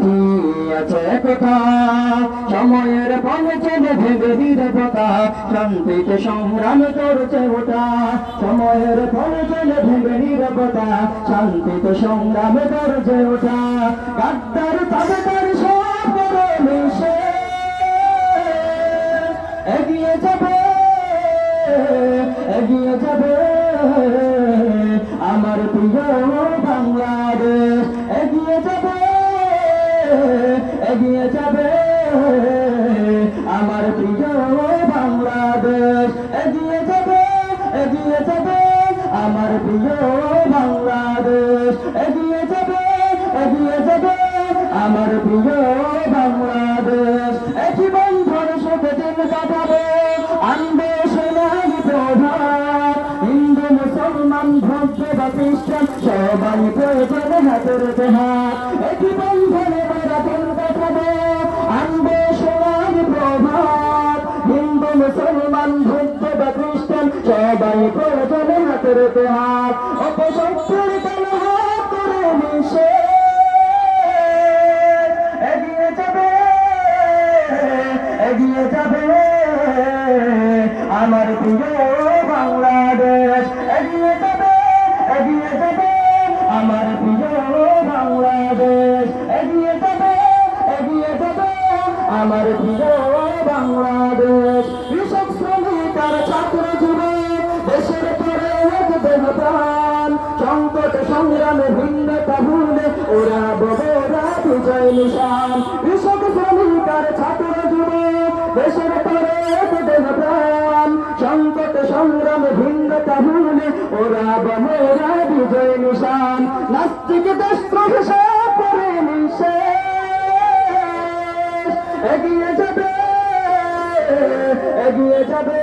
সাথী আছে কথা। সময়ের পথে চলে ভেবে নিরবতা শান্তিতে সংগ্রাম করছে ওটা। সময়ের পথে চলে ভেবে নিরবতা শান্তিতে সংগ্রাম করছে ওটা। গাদ্দার তবে তার সব মিশে এগিয়ে যাবে এগিয়ে যাবে। আমার প্রিয় এগিয়ে যাবে। আমার প্রিয় বাংলাদেশ, এগিয়ে যাবে এগিয়ে যাবে। আমার প্রিয় বাংলাদেশ, এগিয়ে যাবে এগিয়ে যাবে। আমার প্রিয় বাংলাদেশ, একই বন্ধন সাথে দিন কাটাবো। আনবে সোনালি প্রভাত হিন্দু, মুসলমান, ভক্ত বা খ্রিস্টান সবাই প্রয়োজনে হাতের দেহাত একই মুসলমান ভক্ত বা খ্রিস্টান, সবাই প্রয়োজনে হাতের দেহাত অপশক্তির কালো হাত করে মিশে। এগিয়ে যাবে। আমার প্রিয় বাংলাদেশ, এগিয়ে যাবে এগিয়ে যাবে। আমার প্রিয় বাংলাদেশ, এগিয়ে যাবে এগিয়ে যাবে। আমার প্রিয় বাংলাদেশ। সংকট সংগ্রামে ভিন্নতা ভুলে ওরা বড়রা বিজয় নিশান। কৃষক শ্রমিক আর ছাত্র যুবক, দেশের পরে দেহ প্রাণ। সংকট সংগ্রামে ভিন্নতা ভুলে ওরা বড়রা বিজয় নিশান। নাস্তিক দেশ হিসাব করে মিশে এগিয়ে যাবে এগিয়ে যাবে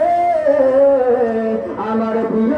আমার প্রিয়